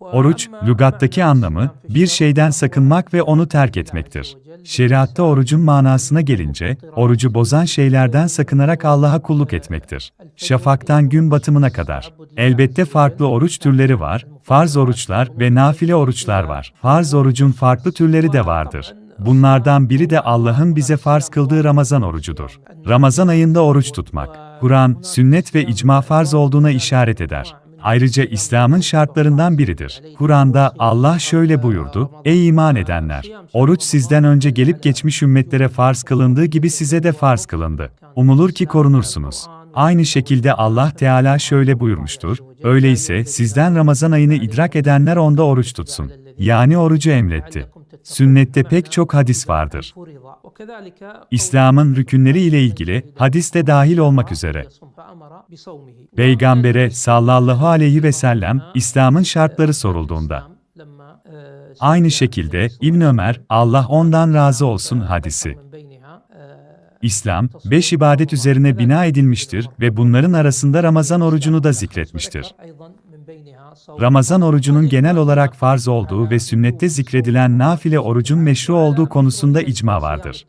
Oruç, lügattaki anlamı, bir şeyden sakınmak ve onu terk etmektir. Şeriatta orucun manasına gelince, orucu bozan şeylerden sakınarak Allah'a kulluk etmektir. Şafaktan gün batımına kadar. Elbette farklı oruç türleri var, farz oruçlar ve nafile oruçlar var. Farz orucun farklı türleri de vardır. Bunlardan biri de Allah'ın bize farz kıldığı Ramazan orucudur. Ramazan ayında oruç tutmak, Kur'an, sünnet ve icma farz olduğuna işaret eder. Ayrıca İslam'ın şartlarından biridir. Kur'an'da Allah şöyle buyurdu, Ey iman edenler! Oruç sizden önce gelip geçmiş ümmetlere farz kılındığı gibi size de farz kılındı. Umulur ki korunursunuz. Aynı şekilde Allah Teala şöyle buyurmuştur, öyleyse sizden Ramazan ayını idrak edenler onda oruç tutsun. Yani orucu emretti. Sünnette pek çok hadis vardır. İslam'ın rükünleri ile ilgili hadis de dahil olmak üzere. Peygambere sallallahu aleyhi ve sellem İslam'ın şartları sorulduğunda aynı şekilde İbn Ömer Allah ondan razı olsun hadisi. İslam, beş ibadet üzerine bina edilmiştir ve bunların arasında Ramazan orucunu da zikretmiştir. Ramazan orucunun genel olarak farz olduğu ve sünnette zikredilen nafile orucun meşru olduğu konusunda icma vardır.